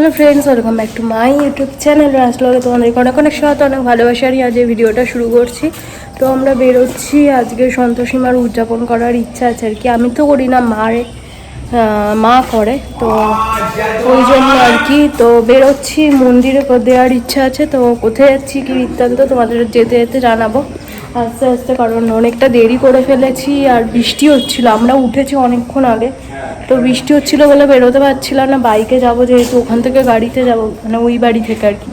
Hello friends welcome back to my YouTube channel আসলে তোমাদেরকে অনেক অনেক সাথে অনেক ভালোবাসারই আজ এই ভিডিওটা শুরু করছি। তো আমরা বেরোচ্ছি, আজকে সন্তোষীমার উদযাপন করার ইচ্ছা আছে আর কি। আমি তো করি না, মারে মা করে, তো ওই জন্য আর কি। তো বেরোচ্ছি, মন্দিরে দেওয়ার ইচ্ছা আছে, তো কোথায় যাচ্ছি কি বৃত্তান্ত তোমাদের যেতে যেতে জানাব। আস্তে আস্তে, কারণ অনেকটা দেরি করে ফেলেছি আর বৃষ্টি হচ্ছিল। আমরা উঠেছি অনেকক্ষণ আগে। তো বৃষ্টি হচ্ছিল বলে বেরোতে পারছিলাম না। বাইকে যাব যেহেতু, ওখান থেকে গাড়িতে যাব মানে ওই বাড়ি থেকে আর কি।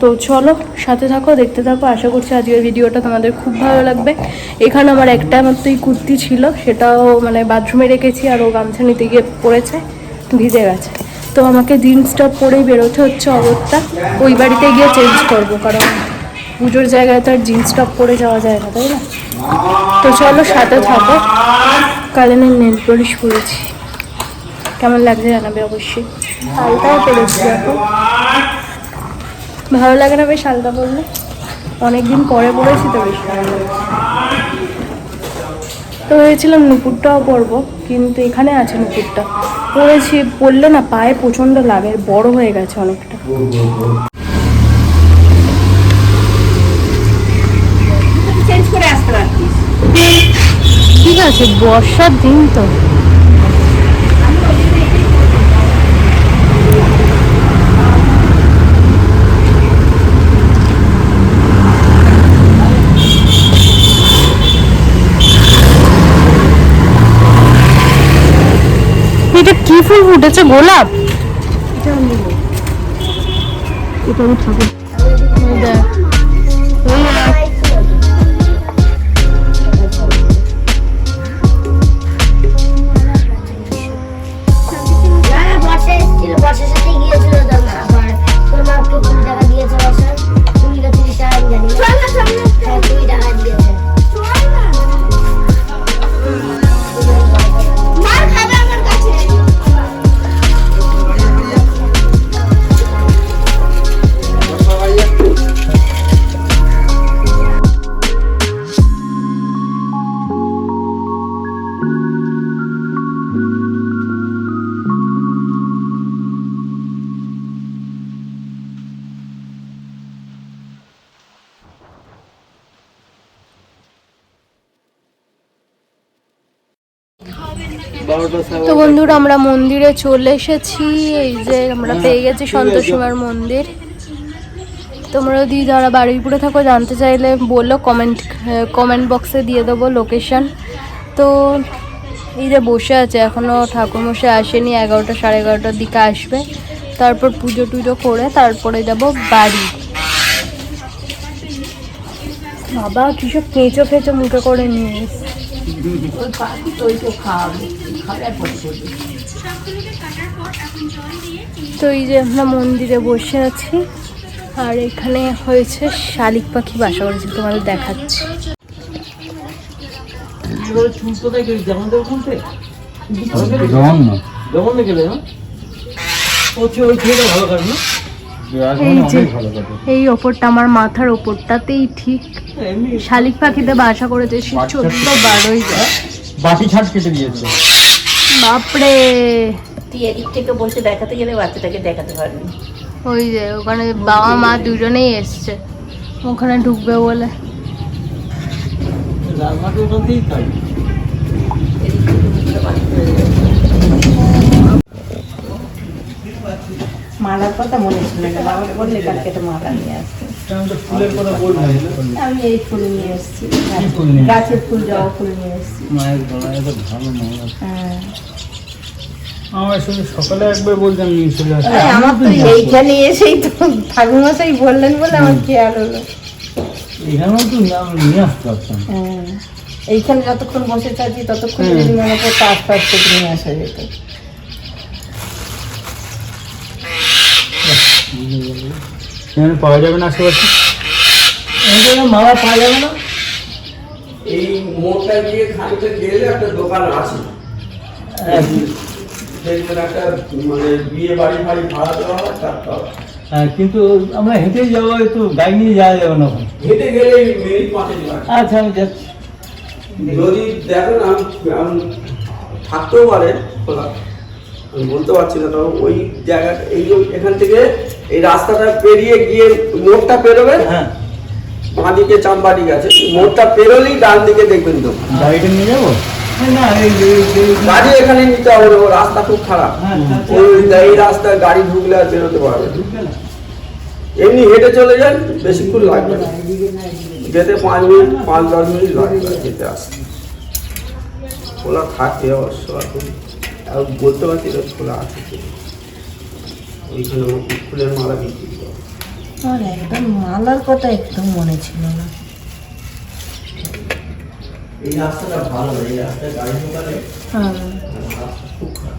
তো চলো, সাথে থাকো, দেখতে থাকো। আশা করছি আজকের ভিডিওটা তোমাদের খুব ভালো লাগবে। এখানে আমার একটা মাত্রই কুর্তি ছিল, সেটাও মানে বাথরুমে রেখেছি আর ও গামছা নিতে গিয়ে পড়েছে, ভিজে গেছে। তো আমাকে জিন্স টপ পরেই বেরোতে হচ্ছে, অগত্যা। ওই বাড়িতে গিয়ে চেঞ্জ করব, কারণ পুজোর জায়গায় তো আর জিন্স টপ পরে যাওয়া যায় না, তাই না? তো চলো সাথে থাকো। কালেনের নেল পলিশ করেছি কেমন লাগছে জানাবে অবশ্যই। শালটাও পরেছি এখন ভালো লাগে না বেশ শালটা পরলে? অনেকদিন পরে পরেছি তো বেশ তো ভেবেছিলাম নুপুরটাও পরবো, কিন্তু এখানে আছে নুপুরটা। পরেছি, পরলে না পায়ে প্রচণ্ড লাগে, বড় হয়ে গেছে অনেকটা চেঞ্জ করে আসতে পারতিস ঠিক আছে বর্ষার দিন তো এটা কি ফুল ফুটেছে গোলাপ এটা আমি ঠাকুর দেখ। তো বন্ধুরা, আমরা মন্দিরে চলে এসেছি। এই যে আমরা পেয়ে গেছি সন্তোষীমার মন্দির। তোমরা যদি যারা বারুইপুরে থাকো, জানতে চাইলে বলল কমেন্ট কমেন্ট বক্সে দিয়ে দেবো লোকেশন তো এই যে বসে আছে এখনও ঠাকুরমশাই আসেনি, এগারোটা সাড়ে এগারোটার দিকে আসবে। তারপর পুজো টুজো করে তারপরে যাব বাড়ি। বাবা, কিসব কেঁচো ফেঁচো মুখে করে নিয়ে তো এই যে আমরা মন্দিরে বসে আছি আর এখানে হয়েছে শালিক পাখি বাসা করেছে তোমাদের দেখাচ্ছি। এই যে এই ওপরটা আমার মাথার ওপরটাতেই ঠিক। শালিক পাখিতে বাসা করেছে সে চোদ্দ বারোই যায় বাটি ছাট কেটে দিয়েছে। বাপরে। তুই এদিক থেকে বসে দেখাতে গেলে বাচ্চাটাকে দেখাতে পারবি। ওই যে ওখানে বাবা মা দুজনেই এসছে। ওখানে ঢুকবে বলে। মালার কথা মনে ছিল না বাবাকে বললে কালকে একটা মালা নিয়ে আসতে ফুলের কথা বললাম আমি এই ফুল নিয়ে এসেছি। গাছের ফুল জবা ফুল নিয়ে এসেছি। মায়ের গলা এত ভালো মাল হ্যাঁ। আমার সকালে একবার বলতাম নিয়ে চলে আসে আমার তো এইখানে এসেই তো ঠাকুরমশাই বললেন বলে আমার খেয়াল হলো। এখানেও তো নিয়ে আসতে পারতাম। হ্যাঁ। এইখানে যতক্ষণ বসে থাকি ততক্ষণ হুম। যদি মনে করতো আস্তে আস্তে নিয়ে আসা যেত। এখানে পাওয়া যাবে না আশেপাশে? মালা পাওয়া যাবে না। এই মোড়টা খানিকটা গেলে একটা দোকান আছে। সেখানে একটা মানে বিয়ে বাড়ি ফাড়ি ভাড়া দেওয়া হয় তারপর হ্যাঁ, কিন্তু আমরা হেঁটে যাব একটু গাড়ি নিয়ে যাওয়া যাবে না হেঁটে গেলে মিনিট পাঁচেক আচ্ছা আমি যাচ্ছি। যদি দেখেন আমি থাকতেও পারে খোলা। আমি বলতে পারছি না তবে ওই জায়গা এই এখান থেকে এই রাস্তাটা পেরিয়ে গিয়ে মোড়টা পেরোবে হ্যাঁ। বাঁ দিকে চাম্বাটি গেছে মোড়টা পেরোলেই ডান দিকে দেখবেন তো। গাড়িটা নিয়ে যাব? এই- গাড়ি এখানে নিতে হবে না, রাস্তা খুব খারাপ। হ্যাঁ, এই রাস্তায় গাড়ি ঢুকলে আর বেরোতে পারবে? এমনি হেঁটে চলে যান বেশিক্ষণ লাগবে না। যেতে পাঁচ মিনিট পাঁচ দশ মিনিট লাগবে যেতে আসতে। খোলা থাকে অবশ্য এখন। আর বলতে পারছি খোলা আছে। ওইখানে ফুলের মালা বিক্রি করো আর একদম মালার কথা একদম মনে ছিল না। এই রাস্তাটা ভালো এই রাস্তায় গাড়ি ঢোকালে হ্যাঁ। রাস্তা খুব খারাপ।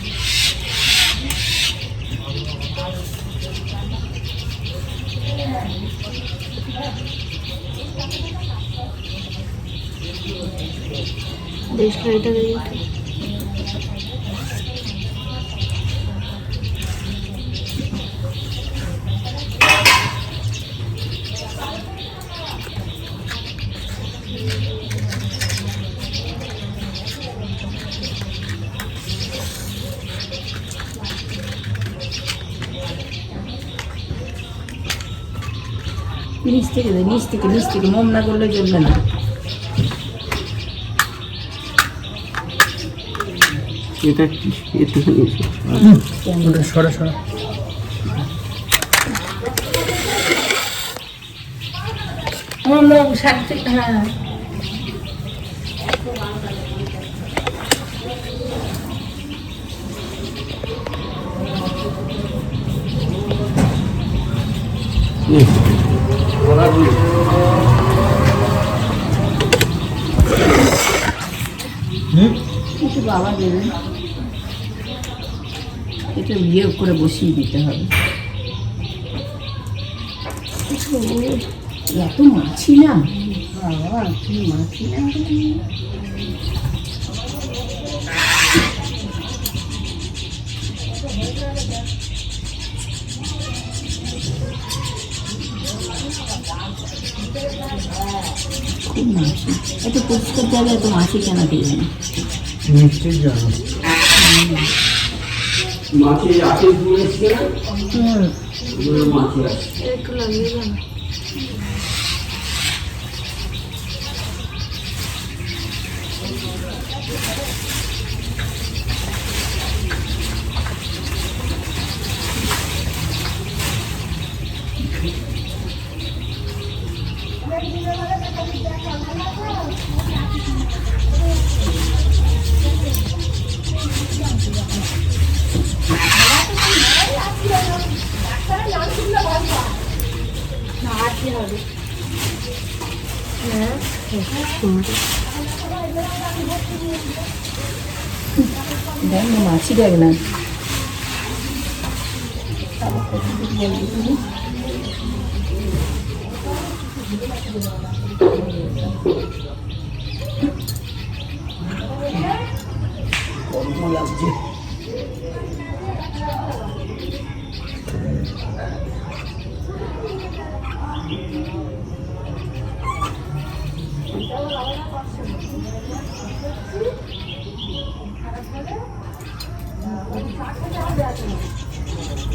বেশ গাড়িটা বেরিয়ে ওঠে। নিচ থেকে দে নিচ থেকে নিচ থেকে মোম না করলে চলবে না এটা একটুখানি সরা সরা। থেকে হ্যাঁ। কিছু বাবা দেবেন। এটা বিয়ে করে বসিয়ে দিতে হবে। এত মাছি না। বাবা কি মাছি না। খুব মাছি। এত পরিষ্কার জায়গায় এত মাছি কেন দিয়ে না? নিশ্চয়ই জানো। মাছি আছে দূর এসছে না মাছি আছে 너무 맛있게 그냥. 뭐야지? 음.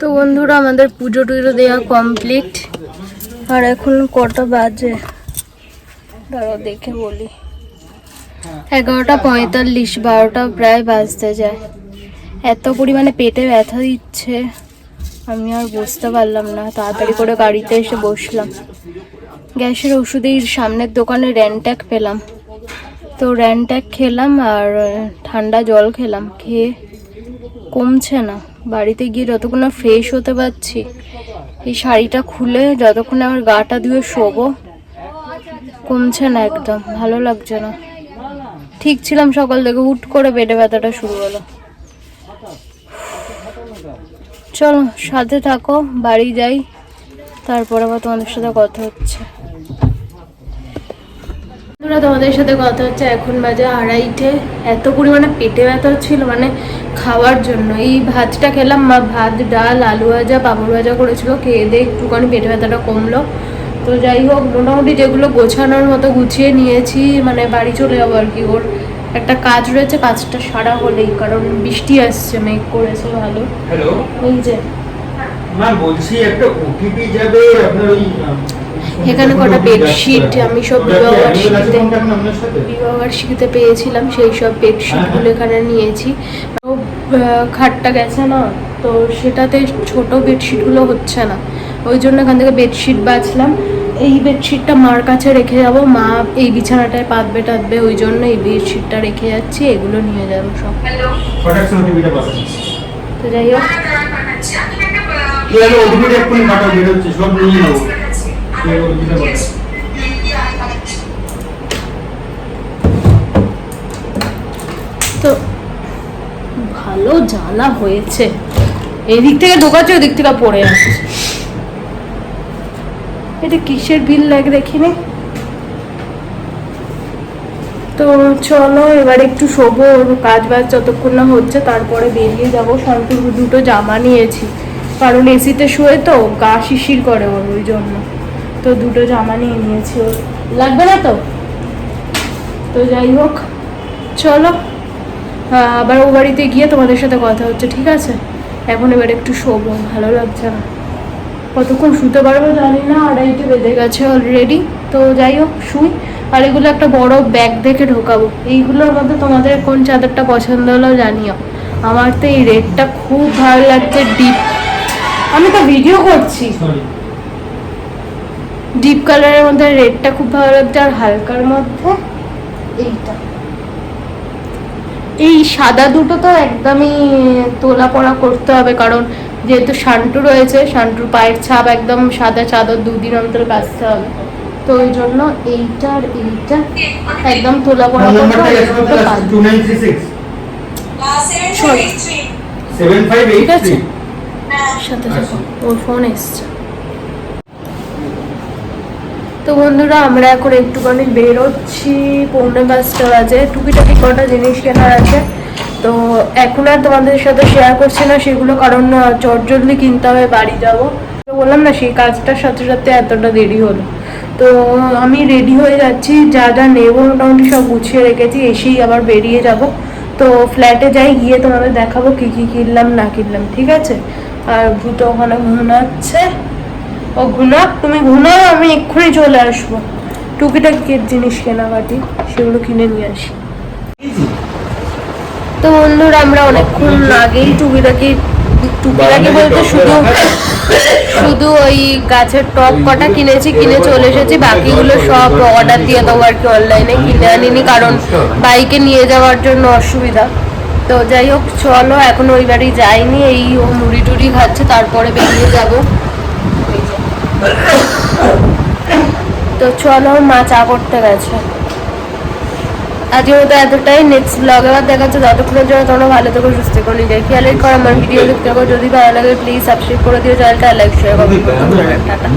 তো বন্ধুরা, আমাদের পুজো টুজো দেওয়া কমপ্লিট আর এখন কটা বাজে? দাঁড়াও, দেখে বলি। এগারোটা পঁয়তাল্লিশ, বারোটা প্রায় বাজতে যায়। এত পরিমাণে পেটে ব্যথা দিচ্ছে। আমি আর বুঝতে পারলাম না। তাড়াতাড়ি করে গাড়িতে এসে বসলাম। গ্যাসের ওষুধের সামনের দোকানে র্যানট্যাক পেলাম। তো র্যানট্যাক খেলাম আর ঠান্ডা জল খেলাম। খেয়ে কমছে না। বাড়িতে গিয়ে যতক্ষণ না ফ্রেশ হতে পারছি, এই শাড়িটা খুলে যতক্ষণ আমার গাটা ধুয়ে শোবো, কমছে না একদম। ভালো লাগছে না। ঠিক ছিলাম সকাল থেকে, হুট করে পেটে ব্যথাটা শুরু হলো। চলো, সাথে থাকো, বাড়ি যাই। তারপর আবার তোমাদের সাথে কথা হচ্ছে। তোমাদের সাথে কথা হচ্ছে এখন বাজে আড়াইটে। এত পরিমাণে পেটে ব্যথা ছিল মানে খাওয়ার জন্য। এই ভাতটা খেলাম, মা ভাত, ডাল, আলু ভাজা, পাপড় ভাজা করেছিল, খেয়ে দিয়ে একটুখানি পেটে ব্যথাটা কমলো। তো যাই হোক, মোটামুটি যেগুলো গোছানোর মতো গুছিয়ে নিয়েছি মানে বাড়ি চলে যাব আর কি, ওর একটা কাজ রয়েছে কাজটা সারা হলেই কারণ বৃষ্টি আসছে মেঘ করেছে ভালো। হ্যালো এই যে। ম্যাম বলছি একটা ওটিপি যাবে আপনার ওই এখানে কটা বেডশিট আমি সব বিবাহবার্ষিকীতে বিবাহবার্ষিকীতে পেয়েছিলাম সেই সব বেডশিটগুলো এখানে নিয়েছি। খাটটা গেছে না তো সেটাতে ছোট বেডশিটগুলো হচ্ছে না। ওই জন্য এখান থেকে বেডশিট বাছলাম এই বেডশিটটা মার কাছে রেখে যাব। মা এই বিছানাটায় পাতবে টাতবে ওই জন্য এই বেডশিটটা রেখে যাচ্ছি। এগুলো নিয়ে যাব সব। তো যাই হোক। পাঠাও তো ভালো জ্বালা হয়েছে। এদিক থেকে ঢোকাচ্ছে ওদিক থেকে পড়ে আসছে। এটা কিসের বিল লাগে দেখিনি? তো চলো, এবার একটু শোবো কাজ বাজ যতক্ষণ না হচ্ছে, তারপরে বেরিয়ে যাব। শান্তির দুটো জামা নিয়েছি। কারণ এসিতে শুয়ে তো, গা শিশির করে ওর ওই জন্য। তো দুটো জামা নিয়ে নিয়েছি ওর। লাগবে না তো? তো যাই হোক, চলো। আবার ও বাড়িতে গিয়ে তোমাদের সাথে কথা হচ্ছে, ঠিক আছে? এখন এবার একটু শোবো, ভালো লাগছে না। কতক্ষণ শুতে পারব জানি না আড়াইটে বেজে গেছে অলরেডি তো যাই হোক শুই। আর এগুলো একটা বড় ব্যাগ দেখে ঢোকাবো। এইগুলোর মধ্যে তোমাদের কোন চাদরটা পছন্দ হলো জানিও। আমার তো এই রেডটা খুব ভালো লাগছে ডিপ আমি তো ভিডিও করছি। ডিপ কালারের মধ্যে রেডটা খুব ভালো লাগছে আর হালকার মধ্যে এইটা। এই সাদা দুটো তো একদমই তোলা পড়া করতে হবে কারণ যেহেতু শান্টু রয়েছে শান্টুর পায়ের ছাপ একদম সাদা চাদর দুদিন অন্তর কাচতে হবে। তো ওই জন্য এইটা আর এইটা একদম তোলা পড়া ঠিক আছে। সাথে সাথে ওর ফোন এসছে। তো বন্ধুরা আমরা এখন একটুখানি বেরোচ্ছি পৌনে পাঁচটা বাজে। টুকিটাকি কটা জিনিস কেনার আছে? তো এখন আর তোমাদের সাথে শেয়ার করছি না, সেগুলো কারণ চটজলদি কিনতে হবে, বাড়ি যাব। বললাম না, সেই কাজটার সাথে সাথে এতটা দেরি হলো। তো আমি রেডি হয়ে যাচ্ছি, যা যা নেব মোটামুটি সব গুছিয়ে রেখেছি, এসেই আবার বেরিয়ে যাব। তো ফ্ল্যাটে যাই, গিয়ে তোমাদের দেখাবো কি কি কিনলাম, না কিনলাম, ঠিক আছে? আর ভূত ওখানে ঘুমাচ্ছে। ও ঘুনাক তুমি ঘুনাও আমি এক্ষুনি চলে আসব। টুকিটাকি জিনিস কেনাকাটি, সেগুলো কিনে নিয়ে আসি। তো বন্ধুরা আমরা অনেকক্ষণ আগেই টুকিটাকি টুকিটাকি বলতে শুধু শুধু ওই গাছের টপ কটা কিনেছি কিনে চলে এসেছি বাকিগুলো সব অর্ডার দিয়ে দেবো আর কি অনলাইনে কিনে আনিনি কারণ বাইকে নিয়ে যাওয়ার জন্য অসুবিধা। তো যাই হোক চলো এখন ওই বাড়ি যাইনি এই ও মুড়ি টুড়ি খাচ্ছে তারপরে বেরিয়ে যাব। তো চলো মা চা করতে গেছে। আজকের মতো এতটাই নেক্সট ব্লগে আবার দেখা যাচ্ছে ততক্ষণের জন্য তোমরা ভালো থেকো সুস্থ করে নিজের খেয়াল রেখো আমার ভিডিও দেখতে থাকো। যদি ভালো লাগে প্লিজ সাবস্ক্রাইব করে দিও চ্যানেলটা লাইক শেয়ার না। টাটা।